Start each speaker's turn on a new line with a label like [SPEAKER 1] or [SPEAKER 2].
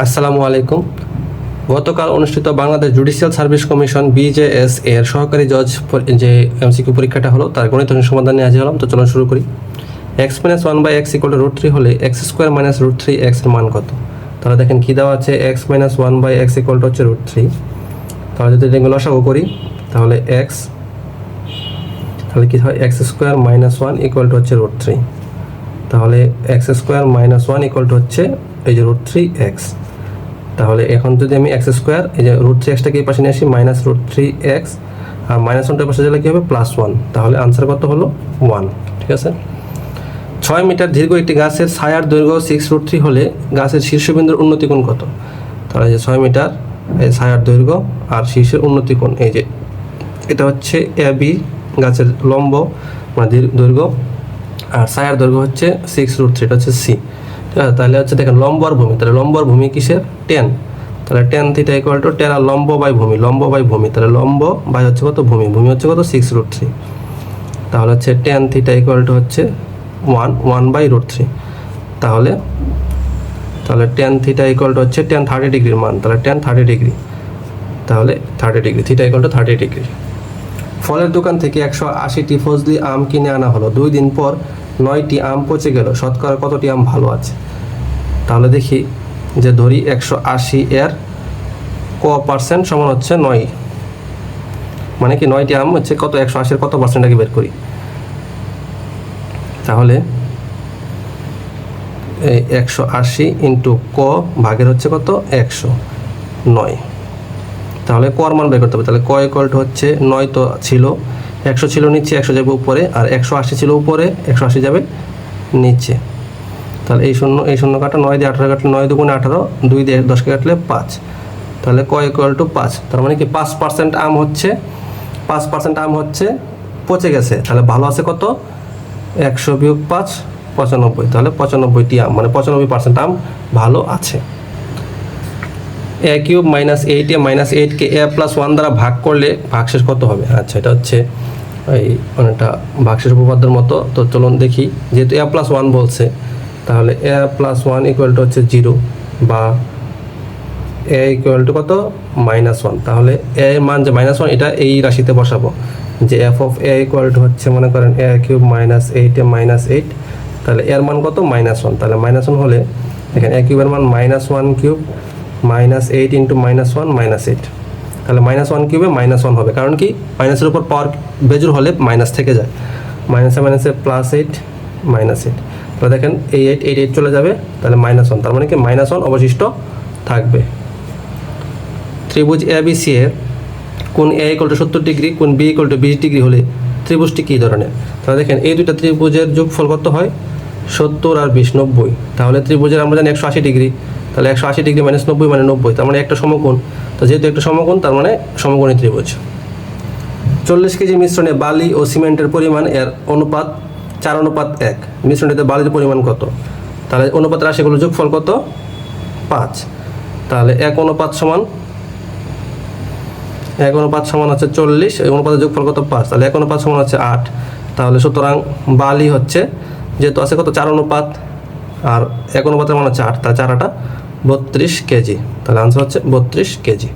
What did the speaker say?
[SPEAKER 1] আসসালামু আলাইকুম। গতকাল অনুষ্ঠিত Bangladesh judicial service commission BJS এর সহকারী জজ যে এমসিকিউ পরীক্ষাটা হলো, তার গণিত সমাধান নিয়ে হাজির হলাম। তো চলুন শুরু করি। X minus one by x equal root three হলে x square minus root three এক্সের মান কত? তাহলে দেখেন কী দেওয়া আছে x minus one by x equal হচ্ছে রুট থ্রি তাহলে যদি এগুলো লসাগু করি, তাহলে এক্স তাহলে কী হয় x square minus one equal to হচ্ছে রুট থ্রি তাহলে x square minus one equal to হচ্ছে এই যে রুট থ্রি এক্স তাহলে এখন যদি আমি এক্স স্কোয়ার এই যে রুট থ্রি এক্সটাকে এই পাশে নিয়ে আসি মাইনাস রুট থ্রি এক্স আর মাইনাস ওয়ানটার পাশে গেলে কী হবে? প্লাস ওয়ান তাহলে আনসার কত হলো? ওয়ান ঠিক আছে? ছয় মিটার দীর্ঘ একটি গাছের ছায়ার দৈর্ঘ্য সিক্স রুট থ্রি হলে গাছের শীর্ষবিন্দুর উন্নতি কোণ কত? তাহলে যে ছয় মিটার, এই ছায়ার দৈর্ঘ্য আর শীর্ষের উন্নতি কোণ, এই যে এটা হচ্ছে এ বি গাছের লম্ব মানে দৈর্ঘ্য, আর ছায়ার দৈর্ঘ্য হচ্ছে সিক্স রুট থ্রি এটা হচ্ছে সি তাহলে হচ্ছে দেখেন লম্ব আর ভূমি, তাহলে লম্ব আর ভূমি কিসের? টেন তাহলে tan theta equal to tan আর লম্ব বাই ভূমি, লম্ব বাই ভূমি, তাহলে লম্ব বাই হচ্ছে কত? ভূমি ভূমি হচ্ছে কত? সিক্স রুট থ্রি তাহলে হচ্ছে টেন থিটা ইকুয়াল টু হচ্ছে one one by root three তাহলে তাহলে টেন থিটা ইকুয়াল টু হচ্ছে টেন থার্টি ডিগ্রির মান, তাহলে টেন থার্টি ডিগ্রি তাহলে thirty degree theta equal to thirty degree ফলের দোকান থেকে একশো আশিটি ফজলি আম কিনে আনা হলো। দুই দিন পর নয়টি আম পচে গেল, শতকরা কতটি আম ভালো আছে? তাহলে দেখি যে ধরি একশো আশি এর ক পার্সেন্ট সমান হচ্ছে নয়। মানে কি নয়টি আম হচ্ছে কত, একশো আশির কত পার্সেন্ট আগে বের করি? তাহলে একশো আশি ইন্টু ক ভাগের হচ্ছে কত? একশো নয়। তাহলে কর মান বের করতে হবে। তাহলে ক ইকুয়াল টু হচ্ছে নয় তো ছিল, একশো ছিল নিচে, একশো যাবে উপরে, আর একশো আশি ছিল উপরে, একশো আশি যাবে নিচে। তাহলে এই শূন্য এই শূন্য কাটা নয় দিয়ে আঠারো কাটলে নয় দুগুণে আঠারো, দুই দিয়ে দশকে কাটলে পাঁচ। তাহলে ক ইকুয়াল টু পাঁচ। তার মানে কি পাঁচ পার্সেন্ট আম হচ্ছে, পাঁচ পার্সেন্ট আম হচ্ছে পচে গেছে। তাহলে ভালো আছে কত? একশো বিয়োগ পাঁচ, পঁচানব্বই। তাহলে পঁচানব্বইটি আম মানে পঁচানব্বই পার্সেন্ট আম ভালো আছে। A cube minus eight a minus এইটকে A plus one দ্বারা ভাগ করলে ভাগশেষ কত হবে? আচ্ছা এটা হচ্ছে এই অনেকটা ভাগশেষ উপপাদ্যের মতো। তো চলুন দেখি, যেহেতু এ প্লাস ওয়ান বলছে, তাহলে a plus one equal to হচ্ছে জিরো বা এ ইকুয়াল টু কত? মাইনাস ওয়ান তাহলে এ মান যে মাইনাস ওয়ান এটা এই রাশিতে বসাবো, যে f of a equal to হচ্ছে, মনে করেন a cube minus eight a minus eight তাহলে এর মান কত? মাইনাস ওয়ান তাহলে মাইনাস ওয়ান হলে, দেখেন এ কিউবের মান minus one cube minus eight into minus one, minus eight. তাহলে মাইনাস ওয়ান কিউবে মাইনাস ওয়ান হবে। কারণ কি? মাইনাসের উপর পাওয়ার বেজুর হলে মাইনাস থেকে যায়। মাইনাসে মাইনাসে প্লাস এইট মাইনাস এইট তাহলে দেখেন এই এইট এইট এইট চলে যাবে। তাহলে মাইনাস ওয়ান তার মানে কি? মাইনাস ওয়ান অবশিষ্ট থাকবে। ত্রিভুজ এ বি সি এর কোন এ ইকুয়াল টু সত্তর ডিগ্রি কোন বি ইকুয়াল টু বিশ ডিগ্রি হলে ত্রিভুজটি কী ধরনের? তাহলে দেখেন এই দুইটা ত্রিভুজের যোগফল কত হয়? সত্তর আর বিশ, নব্বই। তাহলে ত্রিভুজের আমরা জানি একশো আশি ডিগ্রি তাহলে একশো আশি ডিগ্রি মাইনাস নব্বই মানে নব্বই, তার মানে একটা সমকোণ। তো যেহেতু একটা সমকোণ, তার মানে সমকোণী ত্রিভুজ। চল্লিশ কেজি মিশ্রণে বালি ও সিমেন্টের পরিমাণ, এর অনুপাত চার অনুপাত এক। মিশ্রণটিতে বালির পরিমাণ কত? তাহলে অনুপাত রাশিগুলো যোগফল কত? পাঁচ। তাহলে এক অনুপাত সমান, এক অনুপাত সমান হচ্ছে চল্লিশ, এই অনুপাতের যোগফল কত? পাঁচ। তাহলে এক অনুপাত সমান হচ্ছে আট। তাহলে সুতরাং বালি হচ্ছে, যেহেতু আছে কত? চার অনুপাত। আর এক অনুপাতের মান হচ্ছে আট তার চারাটা বত্রিশ কেজি। তাহলে আনসার হচ্ছে বত্রিশ কেজি।